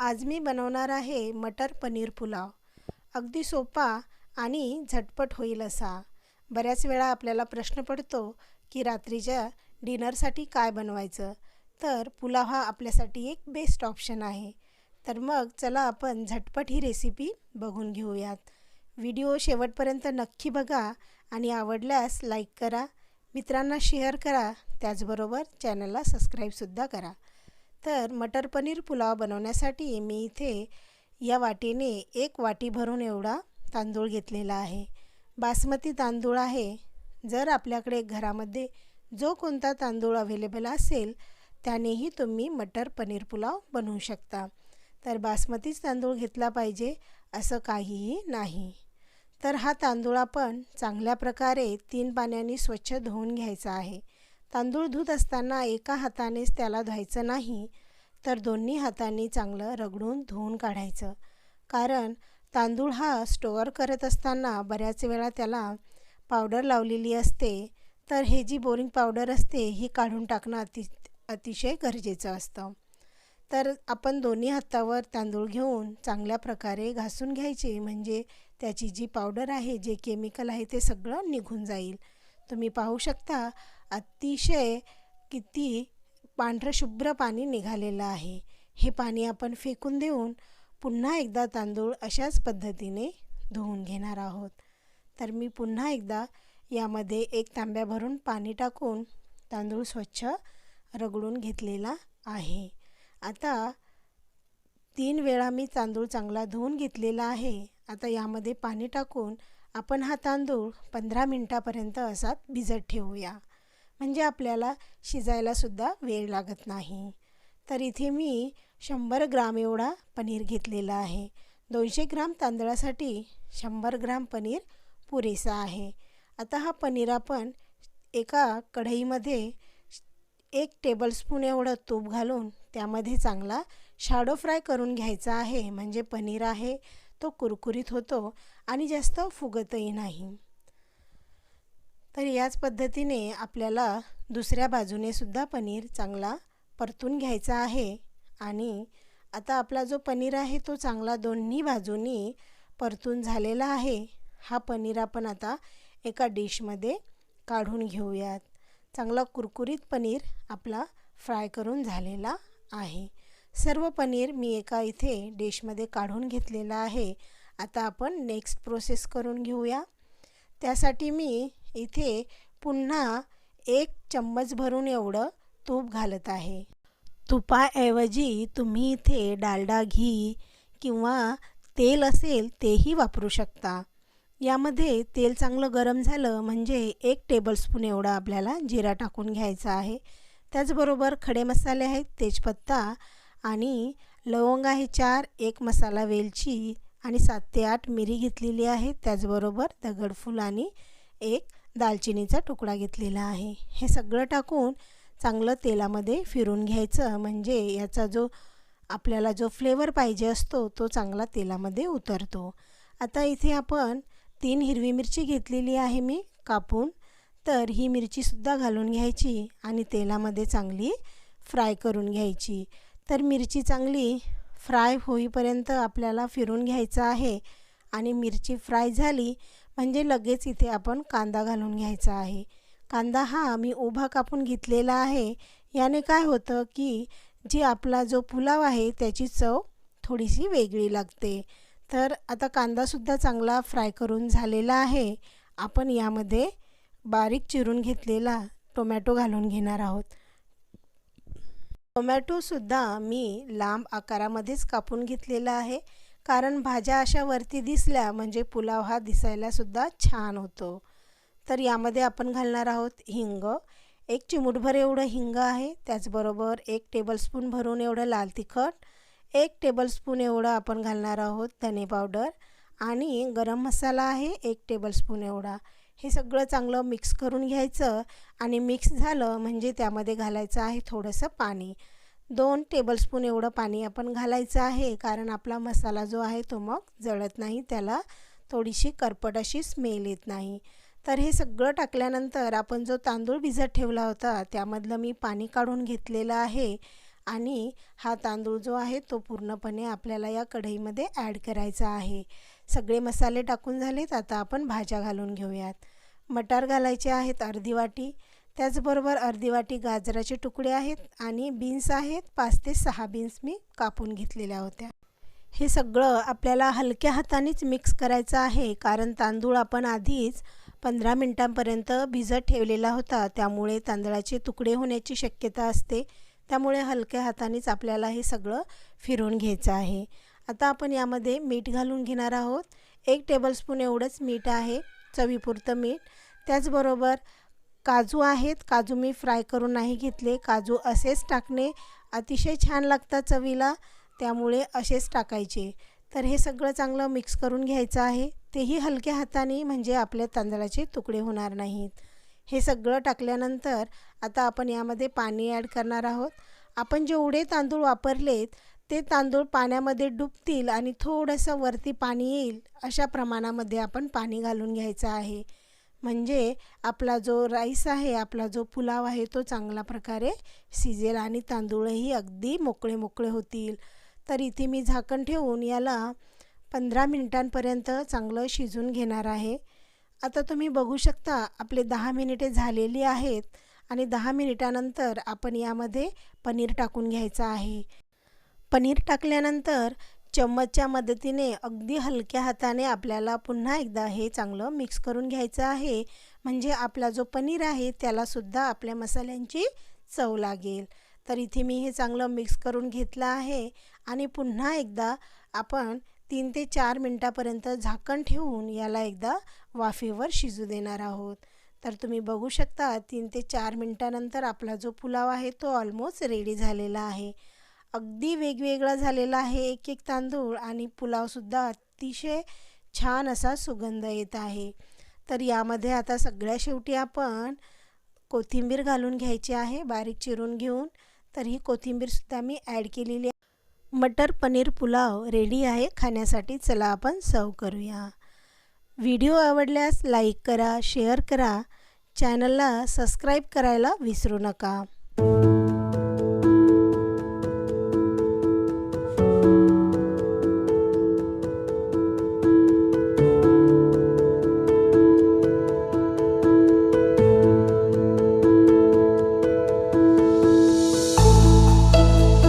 आज मी बनवणार आहे मटर पनीर पुलाव. अगदी सोपा आणि झटपट होईल असा. बऱ्याच वेळा आपल्याला प्रश्न पडतो की रात्रीच्या डिनरसाठी काय बनवायचं? तर पुलाव हा आपल्यासाठी एक बेस्ट ऑप्शन आहे. तर मग चला आपण झटपट ही रेसिपी बघून घेऊयात. व्हिडिओ शेवटपर्यंत नक्की बघा आणि आवडल्यास लाईक करा. मित्रांना शेअर करा. त्याचबरोबर चॅनलला सबस्क्राईबसुद्धा करा. तर मटर पनीर पुलाव बनवण्यासाठी मी इथे या वाटीने एक वाटी भरून एवढा तांदूळ घेतलेला आहे. बासमती तांदूळ आहे. जर आपल्याकडे घरामध्ये जो कोणता तांदूळ अवेलेबल असेल त्यानेही तुम्ही मटर पनीर पुलाव बनवू शकता. तर बासमतीच तांदूळ घेतला पाहिजे असं काहीही नाही. तर हा तांदूळ आपण चांगल्या प्रकारे तीन पाण्याने स्वच्छ धुवून घ्यायचा आहे. तांदूळ धुत असताना एका हातानेच त्याला धुवायचं नाही तर दोन्ही हातांनी चांगलं रगडून धुवून काढायचं. कारण तांदूळ हा स्टोअर करत असताना बऱ्याच वेळा त्याला पावडर लावलेली असते तर हे जी बोरिंग पावडर असते ही काढून टाकणं अति अतिशय गरजेचं असतं. तर आपण दोन्ही हातावर तांदूळ घेऊन चांगल्या प्रकारे घासून घ्यायचे म्हणजे त्याची जी पावडर आहे जे केमिकल आहे ते सगळं निघून जाईल. तुम्ही पाहू शकता अतिशय किती पांढरं शुभ्र पाणी निघालेलं आहे. हे पाणी आपण फेकून देऊन पुन्हा एकदा तांदूळ अशाच पद्धतीने धुवून घेणार आहोत. तर मी पुन्हा एकदा यामध्ये एक तांब्या भरून पाणी टाकून तांदूळ स्वच्छ रगडून घेतलेला आहे. आता तीन वेळा मी तांदूळ चांगला धुवून घेतलेला आहे. आता यामध्ये पाणी टाकून आपण हा तांदूळ पंधरा मिनटापर्यंत असाच भिजत ठेवूया. म्हणजे आपल्याला शिजायलासुद्धा वेळ लागत नाही. तर इथे मी शंभर ग्राम एवढा पनीर घेतलेला आहे. दोनशे ग्राम तांदळासाठी शंभर ग्राम पनीर पुरेसा आहे. आता हा पनीर आपण एका कढईमध्ये एक टेबलस्पून एवढं तूप घालून त्यामध्ये चांगला शाडो फ्राय करून घ्यायचा आहे. म्हणजे पनीर आहे तो कुरकुरीत होतो आणि जास्त फुगतही नाही. तर याच पद्धतीने आपल्याला दुसऱ्या बाजूने सुद्धा पनीर चांगला परतून घ्यायचा आहे. आणि आता आपला जो पनीर आहे तो चांगला दोन्ही बाजूनी परतून झालेला आहे. हा पनीर आपण आता एका डिशमध्ये काढून घेऊयात. चांगला कुरकुरीत पनीर आपला फ्राय करून झालेला आहे. सर्व पनीर मी एका इथे डिशमध्ये काढून घेतलेला आहे. आता आपण नेक्स्ट प्रोसेस करून घेऊया. त्यासाठी मी इथे पुन्हा एक चम्मच भरून एवढं तूप घालत आहे. तुपाऐवजी तुम्ही इथे डालडा घी किंवा तेल असेल तेही वापरू शकता. यामध्ये तेल चांगलं गरम झालं म्हणजे एक टेबलस्पून एवढा आपल्याला जिरा टाकून घ्यायचा आहे. त्याचबरोबर खडे मसाले आहेत तेजपत्ता आणि लवंग आहे चार एक मसाला वेलची आणि सात ते आठ मिरी घेतलेली आहे. त्याचबरोबर दगडफूल आणि एक दालचिनीचा तुकडा घेतलेला आहे. हे सगळं टाकून चांगलं तेलामध्ये फिरून घ्यायचं. म्हणजे याचा जो आपल्याला जो फ्लेवर पाहिजे असतो तो चांगला तेलामध्ये उतरतो. आता इथे आपण तीन हिरवी मिरची घेतलेली आहे मी कापून. तर ही मिरचीसुद्धा घालून घ्यायची आणि तेलामध्ये चांगली फ्राय करून घ्यायची. तर मिरची चांगली फ्राय होईपर्यंत आपल्याला फिरून घ्यायचं आहे आणि मिरची फ्राय झाली म्हणजे लगेच इथे आपण कांदा घालून घ्यायचा आहे. कांदा हा मी उभा कापून घेतलेला आहे. याने काय होतं की जी आपला जो पुलाव आहे त्याची चव थोडीशी वेगळी लागते. तर आता कांदासुद्धा चांगला फ्राय करून झालेला आहे. आपण यामध्ये बारीक चिरून घेतलेला टोमॅटो घालून घेणार आहोत. टोमॅटोसुद्धा मी लांब आकारामध्येच कापून घेतलेला आहे. कारण भाज्या अशा वरती दिसल्या म्हणजे पुलाव हा दिसायलासुद्धा छान होतो. तर यामध्ये आपण घालणार आहोत हिंग. एक चिमूटभर एवढं हिंग आहे. त्याचबरोबर एक टेबलस्पून भरून एवढं लाल तिखट. एक टेबलस्पून एवढं आपण घालणार आहोत धने पावडर आणि गरम मसाला आहे एक टेबलस्पून एवढा. हे सगळं चांगलं मिक्स करून घ्यायचं. आणि मिक्स झालं म्हणजे त्यामध्ये घालायचं आहे थोडंसं पाणी. दोन टेबलस्पून एवढं पाणी आपण घालायचं आहे. कारण आपला मसाला जो आहे तो मग जळत नाही. त्याला थोडीशी करपट अशी स्मेल येत नाही. तर हे सगळं टाकल्यानंतर आपण जो तांदूळ भिजत ठेवला होता त्यामधलं मी पाणी काढून घेतलेलं आहे. आणि हा तांदूळ जो आहे तो पूर्णपणे आपल्याला या कढईमध्ये ॲड करायचा आहे. सगळे मसाले टाकून झालेत. आता आपण भाज्या घालून घेऊयात. मटार घालायचे आहेत अर्धी वाटी. त्याचबरोबर अर्धी वाटी गाजराचे तुकडे आहेत आणि बीन्स आहेत. पाच ते सहा बीन्स मी कापून घेतलेल्या होत्या. हे सगळं आपल्याला हलक्या हातानेच मिक्स करायचं आहे कारण तांदूळ आपण आधीच पंधरा मिनटांपर्यंत भिजत ठेवलेला होता. त्यामुळे तांदळाचे तुकडे होण्याची शक्यता असते. त्यामुळे हलक्या हातानेच आपल्याला हे सगळं फिरून घ्यायचं आहे. आता आपण यामध्ये मीठ घालून घेणार आहोत. एक टेबलस्पून एवढंच मीठ आहे चवीपुरतं मीठ. त्याचबरोबर काजू आहेत. काजू मी फ्राय करून नाही घेतले. काजू असेच टाकणे अतिशय छान लागतात चवीला. त्यामुळे असेच टाकायचे. तर हे सगळं चांगलं मिक्स करून घ्यायचं आहे. तेही हलक्या हाताने म्हणजे आपल्या तांदळाचे तुकडे होणार नाहीत. हे सगळं टाकल्यानंतर आता आपण यामध्ये पाणी ॲड करणार आहोत. आपण जेवढे तांदूळ वापरलेत ते तांदूळ पाण्यामध्ये डुबतील आणि थोडंसं वरती पाणी येईल अशा प्रमाणामध्ये आपण पाणी घालून घ्यायचं आहे. म्हणजे आपला जो राईस आहे आपला जो पुलाव आहे तो चांगल्या प्रकारे शिजेल आणि तांदूळही अगदी मोकळे मोकळे होतील. तर इथे मी झाकण ठेवून याला पंधरा मिनिटांपर्यंत चांगलं शिजून घेणार आहे. आता तुम्ही बघू शकता आपले दहा मिनिटे झालेली आहेत आणि दहा मिनिटानंतर आपण यामध्ये पनीर टाकून घ्यायचं आहे. पनीर टाकल्यानंतर चम्मचच्या मदतीने अगदी हलक्या हाताने आपल्याला पुन्हा एकदा हे चांगलं मिक्स करून घ्यायचं आहे. म्हणजे आपला जो पनीर आहे त्यालासुद्धा आपल्या मसाल्यांची चव लागेल. तर इथे मी हे चांगलं मिक्स करून घेतलं आहे. आणि पुन्हा एकदा आपण तीन ते चार मिनटापर्यंत झाकण ठेवून याला एकदा वाफेवर शिजू देणार आहोत. तर तुम्ही बघू शकता तीन ते चार मिनटानंतर आपला जो पुलाव आहे तो ऑलमोस्ट रेडी झालेला आहे. अगदी वेगवेगळा झालेला आहे. एक एक तांदूळ आणि पुलावसुद्धा अतिशय छान असा सुगंध येत आहे. तर यामध्ये आता सगळ्या शेवटी आपण कोथिंबीर घालून घ्यायची आहे. बारीक चिरून घेऊन तर ही कोथिंबीरसुद्धा मी ॲड केलेली आहे. मटर पनीर पुलाव रेडी आहे. खाण्यासाठी चला आपण सर्व करूया. व्हिडिओ आवडल्यास लाईक करा शेअर करा. चॅनलला सबस्क्राईब करायला विसरू नका.